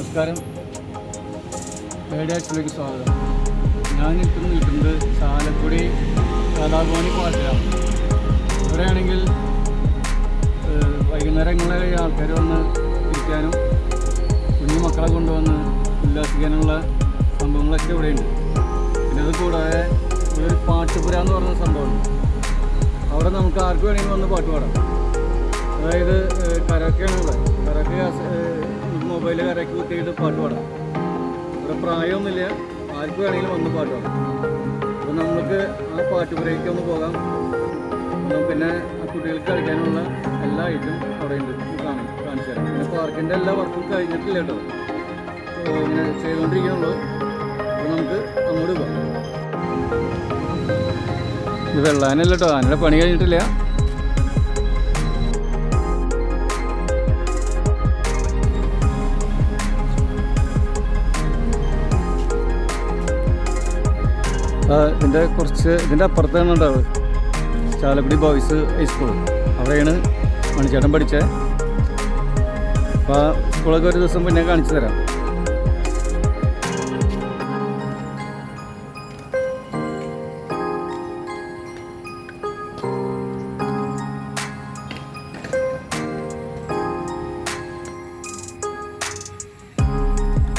നമസ്കാരം. റേഡിയാക്സിലേക്ക് സ്വാഗതം. ഞാൻ ഇപ്പം നിൽക്കുന്നത് ചാലക്കുടി കഥാഭവാനി പാട്ടിലാണ് ഇവിടെയാണെങ്കിൽ വൈകുന്നേരങ്ങളെ ആൾക്കാർ വന്ന് ഇരിക്കാനും കുഞ്ഞു മക്കളെ കൊണ്ടുവന്ന് ഉല്ലാസിക്കാനുള്ള സംഭവങ്ങളൊക്കെ ഇവിടെയുണ്ട്. പിന്നെ അത് കൂടാതെ ഇവിടെ ഒരു പാട്ടുപുര എന്ന് പറഞ്ഞ സംഭവമുണ്ട്. അവിടെ നമുക്ക് ആർക്ക് വേണമെങ്കിലും വന്ന് പാട്ട് പാടാം. അതായത് കരൊക്കെയാണ് ഇവിടെ മൊബൈലിൽ കരക്ക് കുത്തിയിട്ട് പാട്ട് പാടാം. ഇവിടെ പ്രായമൊന്നുമില്ല. ആർക്ക് വേണമെങ്കിലും വന്ന് പാട്ട് പാടാം. അപ്പോൾ നമുക്ക് ആ പാട്ട് ബ്രേക്ക് ഒന്ന് പോകാം പിന്നെ ആ കുട്ടികൾക്ക് കളിക്കാനുള്ള എല്ലാ ഐറ്റം അവിടെ ഉണ്ട്. കാണാം കാണിച്ചു തരാം. പിന്നെ പാർക്കിന്റെ എല്ലാ വർക്കും കഴിഞ്ഞിട്ടില്ല കേട്ടോ. ഇങ്ങനെ ചെയ്തുകൊണ്ടിരിക്കുന്നുള്ളൂ അപ്പോൾ നമുക്ക് അങ്ങോട്ട് പോകാം. ഇത് വെള്ളാനല്ല കേട്ടോ. ആനയുടെ പണി കഴിഞ്ഞിട്ടില്ല. ഇതിന്റെ കുറച്ച് ഇതിന്റെ അപ്പുറത്താണ് ഉണ്ടാവുക ചാലക്കുടി ബോയ്സ് ഹൈസ്കൂൾ അവിടെയാണ് മണിച്ചേട്ടൻ പഠിച്ചത് അപ്പോൾ ആ സ്കൂളൊക്കെ ഒരു ദിവസം പിന്നെ കാണിച്ചു തരാം.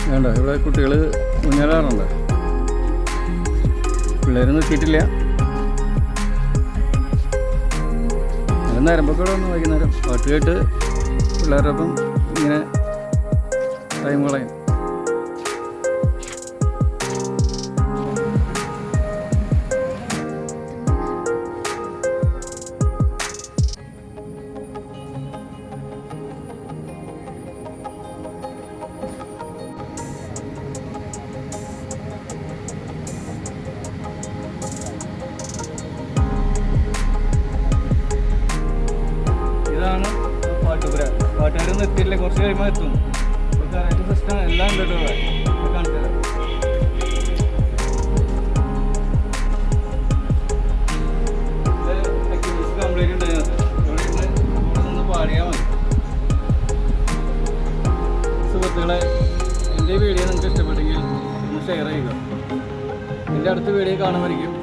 വേണ്ട ഇവിടെ കുട്ടികൾ മുന്നേറാറുണ്ട് പിള്ളേർ എത്തിയിട്ടില്ല. നേരമ്പൊക്കെ വൈകുന്നേരം. പാട്ട് കേട്ട് പിള്ളേരുടെ ഒപ്പം ഇങ്ങനെ ടൈം കളയും. പാട്ടുപുര പാട്ടുകാർ നിർത്തിയില്ലേ കുറച്ച് കഴിയുമ്പോൾ എത്തും കറക്റ്റ് സിസ്റ്റം എല്ലാം ഉണ്ട് കേട്ടോ സുഹൃത്തുക്കളെ എന്റെ വീഡിയോ നിങ്ങൾക്ക് ഇഷ്ടപ്പെട്ടെങ്കിൽ ഒന്ന് ഷെയർ ചെയ്യുക. എന്റെ അടുത്ത വീഡിയോ കാണുമായിരിക്കും